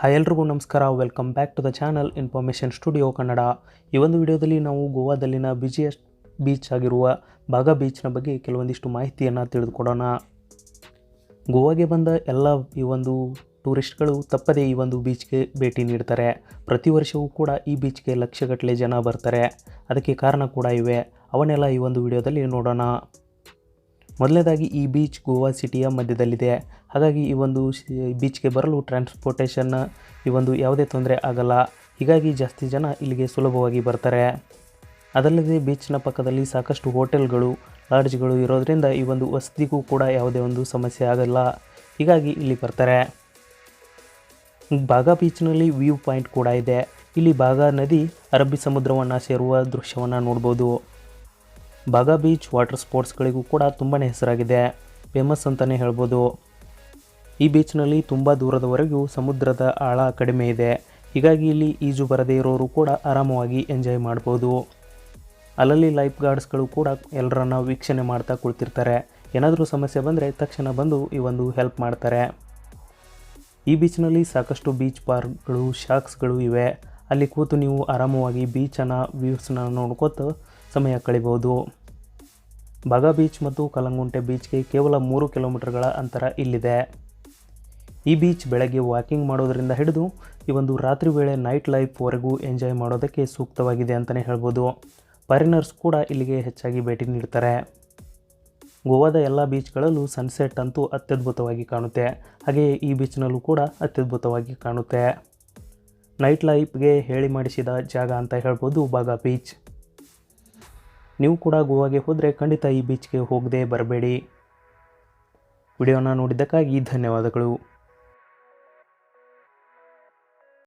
Hi ಎಲ್ರಿಗೂ ನಮಸ್ಕಾರ. Welcome back to the channel information studio Kannada ಈ ಒಂದು ವಿಡಿಯೋದಲ್ಲಿ ನಾವು ಗೋವಾದಲ್ಲಿನ ಬಿಜಿಯೆಸ್ಟ್ ಬೀಚ್ ಆಗಿರುವ ಬಾಗಾ ಬೀಚ್ನ ಬಗ್ಗೆ ಕೆಲವೊಂದಿಷ್ಟು ಮಾಹಿತಿಯನ್ನು ತಿಳಿದುಕೊಡೋಣ. ಗೋವಾಗೆ ಬಂದ ಎಲ್ಲ ಈ ಒಂದು ಟೂರಿಸ್ಟ್ಗಳು ತಪ್ಪದೇ ಈ ಒಂದು ಬೀಚ್ಗೆ ಭೇಟಿ ನೀಡ್ತಾರೆ. ಪ್ರತಿ ವರ್ಷವೂ ಕೂಡ ಈ ಬೀಚ್ಗೆ ಲಕ್ಷಗಟ್ಟಲೆ ಜನ ಬರ್ತಾರೆ. ಅದಕ್ಕೆ ಕಾರಣ ಕೂಡ ಇವೆ. ಅವನ್ನೆಲ್ಲ ಈ ಒಂದು ವಿಡಿಯೋದಲ್ಲಿ ನೋಡೋಣ. ಮೊದಲನೇದಾಗಿ ಈ ಬೀಚ್ ಗೋವಾ ಸಿಟಿಯ ಮಧ್ಯದಲ್ಲಿದೆ. ಹಾಗಾಗಿ ಈ ಒಂದು ಬೀಚ್ಗೆ ಬರಲು ಟ್ರಾನ್ಸ್ಪೋರ್ಟೇಷನ್ ಈ ಒಂದು ಯಾವುದೇ ತೊಂದರೆ ಆಗಲ್ಲ. ಹೀಗಾಗಿ ಜಾಸ್ತಿ ಜನ ಇಲ್ಲಿಗೆ ಸುಲಭವಾಗಿ ಬರ್ತಾರೆ. ಅದಲ್ಲದೆ ಬೀಚ್ನ ಪಕ್ಕದಲ್ಲಿ ಸಾಕಷ್ಟು ಹೋಟೆಲ್ಗಳು, ಲಾಡ್ಜ್ಗಳು ಇರೋದರಿಂದ ಈ ಒಂದು ವಸತಿಗೂ ಕೂಡ ಯಾವುದೇ ಒಂದು ಸಮಸ್ಯೆ ಆಗಲ್ಲ. ಹೀಗಾಗಿ ಇಲ್ಲಿ ಬರ್ತಾರೆ. ಬಾಗಾ ಬೀಚ್ನಲ್ಲಿ ವ್ಯೂ ಪಾಯಿಂಟ್ ಕೂಡ ಇದೆ. ಇಲ್ಲಿ ಬಾಗಾ ನದಿ, ಅರಬ್ಬಿ ಸಮುದ್ರವನ್ನು ಸೇರುವ ದೃಶ್ಯವನ್ನು ನೋಡ್ಬೋದು. ಬಾಗಾ ಬೀಚ್ ವಾಟರ್ ಸ್ಪೋರ್ಟ್ಸ್ಗಳಿಗೂ ಕೂಡ ತುಂಬಾ ಹೆಸರಾಗಿದೆ. ಫೇಮಸ್ ಅಂತಲೇ ಹೇಳ್ಬೋದು. ಈ ಬೀಚ್ನಲ್ಲಿ ತುಂಬ ದೂರದವರೆಗೂ ಸಮುದ್ರದ ಆಳ ಕಡಿಮೆ ಇದೆ. ಹೀಗಾಗಿ ಇಲ್ಲಿ ಈಜು ಬರದೇ ಇರೋರು ಕೂಡ ಆರಾಮವಾಗಿ ಎಂಜಾಯ್ ಮಾಡ್ಬೋದು. ಅಲ್ಲಲ್ಲಿ ಲೈಫ್ ಗಾರ್ಡ್ಸ್ಗಳು ಕೂಡ ಎಲ್ಲರನ್ನ ವೀಕ್ಷಣೆ ಮಾಡ್ತಾ ಕುಳಿತಿರ್ತಾರೆ. ಏನಾದರೂ ಸಮಸ್ಯೆ ಬಂದರೆ ತಕ್ಷಣ ಬಂದು ಈ ಒಂದು ಹೆಲ್ಪ್ ಮಾಡ್ತಾರೆ. ಈ ಬೀಚ್ನಲ್ಲಿ ಸಾಕಷ್ಟು ಬೀಚ್ ಪಾರ್ಕ್ಗಳು ಶಾಕ್ಸ್ಗಳು ಇವೆ. ಅಲ್ಲಿ ಕೂತು ನೀವು ಆರಾಮವಾಗಿ ಬೀಚನ್ನು ವ್ಯೂಸ್ನ ನೋಡ್ಕೋತ ಸಮಯ ಕಳಿಬೋದು. ಬಾಗಾ ಬೀಚ್ ಮತ್ತು ಕಲಂಗುಂಟೆ ಬೀಚ್ಗೆ ಕೇವಲ ಮೂರು ಕಿಲೋಮೀಟರ್ಗಳ ಅಂತರ ಇಲ್ಲಿದೆ. ಈ ಬೀಚ್ ಬೆಳಗ್ಗೆ ವಾಕಿಂಗ್ ಮಾಡೋದರಿಂದ ಹಿಡಿದು ಈ ಒಂದು ರಾತ್ರಿ ವೇಳೆ ನೈಟ್ ಲೈಫ್ವರೆಗೂ ಎಂಜಾಯ್ ಮಾಡೋದಕ್ಕೆ ಸೂಕ್ತವಾಗಿದೆ ಅಂತಲೇ ಹೇಳ್ಬೋದು. ಫಾರಿನರ್ಸ್ ಕೂಡ ಇಲ್ಲಿಗೆ ಹೆಚ್ಚಾಗಿ ಭೇಟಿ ನೀಡ್ತಾರೆ. ಗೋವಾದ ಎಲ್ಲ ಬೀಚ್ಗಳಲ್ಲೂ ಸನ್ಸೆಟ್ ಅಂತೂ ಅತ್ಯದ್ಭುತವಾಗಿ ಕಾಣುತ್ತೆ. ಹಾಗೆಯೇ ಈ ಬೀಚ್ನಲ್ಲೂ ಕೂಡ ಅತ್ಯದ್ಭುತವಾಗಿ ಕಾಣುತ್ತೆ. ನೈಟ್ ಲೈಫ್ಗೆ ಹೇಳಿ ಮಾಡಿಸಿದ ಜಾಗ ಅಂತ ಹೇಳ್ಬೋದು ಬಾಗಾ ಬೀಚ್. ನೀವು ಕೂಡ ಗೋವಾಗೆ ಹೋದರೆ ಖಂಡಿತ ಈ ಬೀಚ್ಗೆ ಹೋಗದೆ ಬರಬೇಡಿ. ವಿಡಿಯೋನ ನೋಡಿದ್ದಕ್ಕಾಗಿ ಧನ್ಯವಾದಗಳು.